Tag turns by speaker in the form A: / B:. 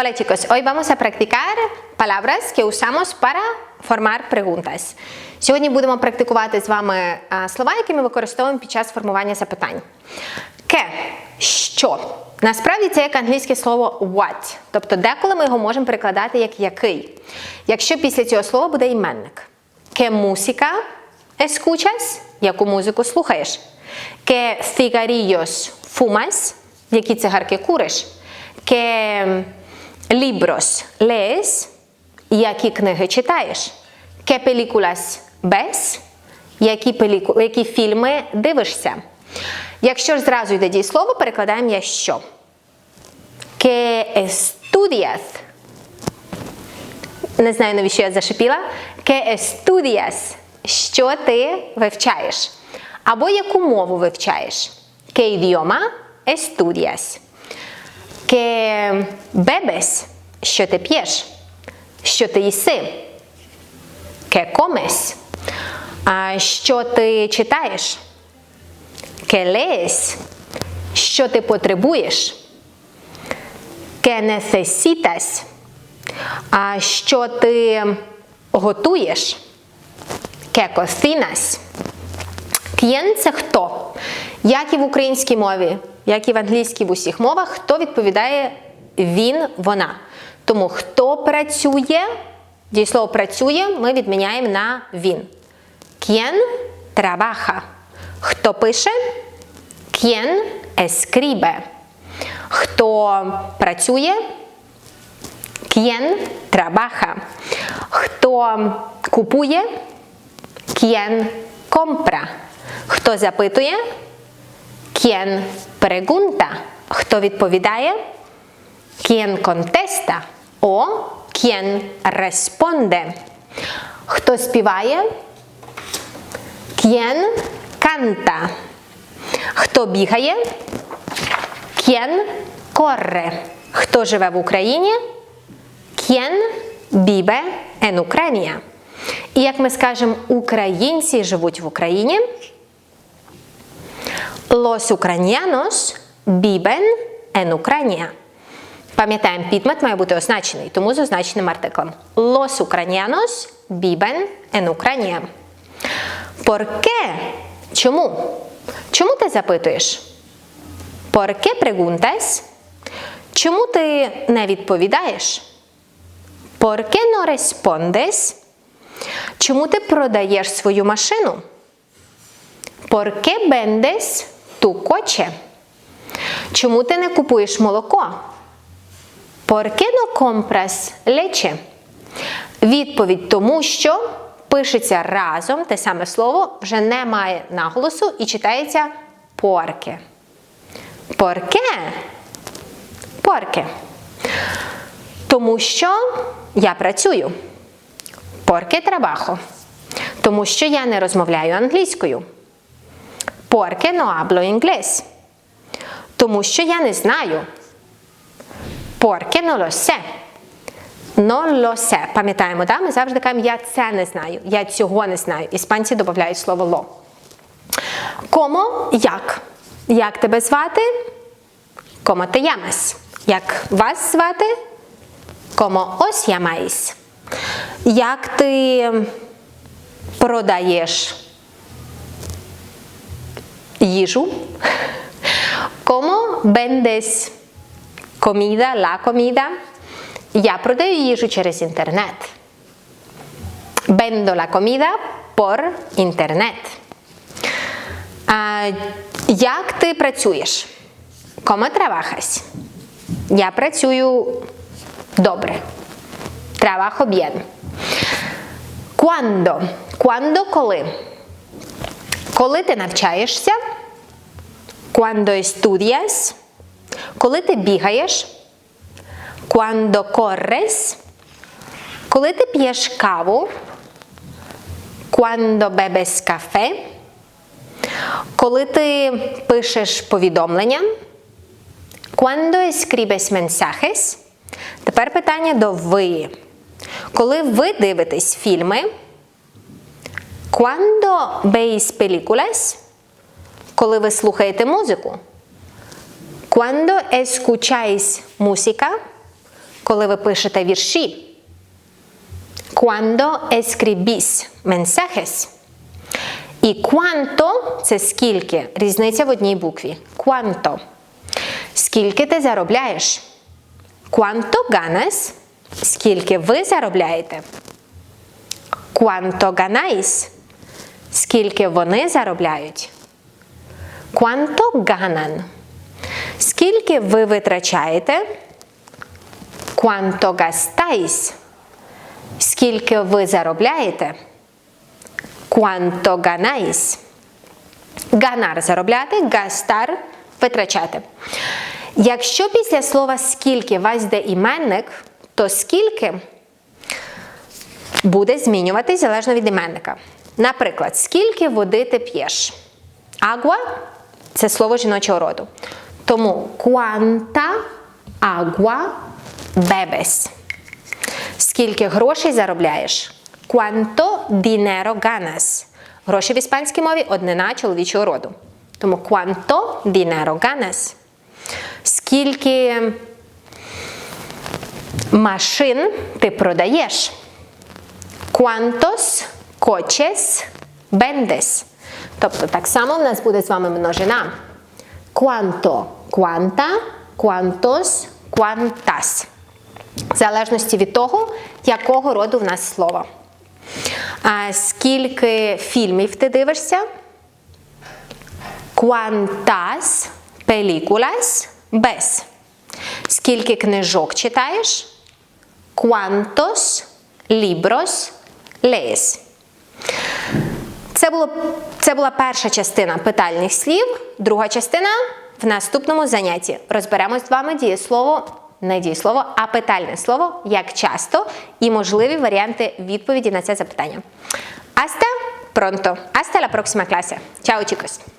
A: Hola chicos, hoy vamos a practicar palabras que usamos para formar preguntas. Сьогодні будемо практикувати з вами слова, які ми використовуємо під час формування запитань. Ке що? Насправді це як англійське слово what, тобто деколи ми його можемо перекладати як який. Якщо після цього слова буде іменник. Ке музика escuchas? Яку музику слухаєш? Ке cigarrillos fumas? Які цигарки куриш? Ке libros lees? Які книги читаєш? Ке películas ves? Які, пеліку... які фільми дивишся? Якщо ж зразу йде дієслово, перекладаємо я що? Que estudias? Не знаю, навіщо я зашипіла. Que estudias? Що ти вивчаєш? Або яку мову вивчаєш? Que idioma estudias? Que bebes? Що ти п'єш? Що ти їси? Que comes? Що ти читаєш? Que lees? Що ти потребуєш? Que necesitas? Що ти готуєш? Que cocinas? Quién – це хто? Як і в українській мові, як і в англійській в усіх мовах, хто відповідає він, вона. Тому хто працює, дієслово працює, ми відміняємо на він. Quién trabaja? Хто пише? Quién escribe? Хто працює? Quién trabaja? Хто купує? Quién compra? Хто запитує? Quién pregunta? Хто відповідає? Quién contesta? О quién responde? Хто співає? Quién canta? Хто бігає? Quién corre? Хто живе в Україні? Quién vive en Ucrania? І як ми скажемо, українці живуть в Україні. Los ucranianos viven en Ucrania. Пам'ятаємо, підмет має бути означений, тому з означеним артиклем. Los ucranianos viven en Ucrania. ¿Por qué? Чому? Чому ти запитуєш? ¿Por qué preguntas? Чому ти не відповідаєш? ¿Por qué no respondes? Чому ти продаєш свою машину? ¿Por qué vendes coche? Чому ти не купуєш молоко? ¿Por qué no compras leche? Відповідь тому, що пишеться разом, те саме слово вже не має наголосу і читається порке. Порке? Порке. Тому що я працюю. Порке трабахо. Тому що я не розмовляю англійською. Порке no hablo inglés. Тому що я не знаю. Порке no lo sé. Non lo sé. Пам'ятаємо, да? ми завжди кажемо, я це не знаю, я цього не знаю. Іспанці додають слово ло. Комо як? Як тебе звати? Комо te llamas? Як вас звати? Комо os llamáis? Як ти продаєш comida, la comida? Я продаю їжу через інтернет. Vendo la comida por internet. Як ти працюєш? ¿Cómo trabajas? Я працюю добре. ¿Cuándo? ¿Cuándo коли? Коли ти навчаєшся? ¿Cuándo estudias? Коли ти бігаєш? Cuando corres? Коли ти п'єш каву? Cuando bebes café? Коли ти пишеш повідомлення? Cuando escribes mensajes? Тепер питання до ви. Коли ви дивитесь фільми? Cuando veis películas? Коли ви слухаєте музику? Cuando escucháis música? коли ви пишете вірші. Cuando escribís mensajes. І quanto – це скільки. Різниця в одній букві. Quanto. Скільки ти заробляєш? Quanto ganas? Скільки ви заробляєте? Quanto ganáis? Скільки вони заробляють? Quanto ganan? Скільки ви витрачаєте? Quanto gastáis? Скільки ви заробляєте? Quanto ganáis? Ганар заробляти, гастар витрачати. Якщо після слова скільки вас йде іменник, то скільки буде змінюватись залежно від іменника. Наприклад, скільки води ти п'єш? Агуа це слово жіночого роду. Тому quanta agua bebes? Скільки грошей заробляєш? Quanto dinero ganas? Гроші в іспанській мові однина чоловічого роду. Тому quanto dinero ganas? Скільки машин ти продаєш? Quantos coches vendes? Тобто так само в нас буде з вами множина. Quanto, quanta, quantos, quantas. В залежності від того, якого роду в нас слово. А скільки фільмів ти дивишся? Quantas películas ves? Скільки книжок читаєш? Quantos libros lees? Це, було, це була перша частина питальних слів. Друга частина в наступному занятті. Розберемо з вами дієслово, не дієслово, а питальне слово, як часто і можливі варіанти відповіді на це запитання. Hasta pronto. Hasta la próxima clase. Chao, chicos.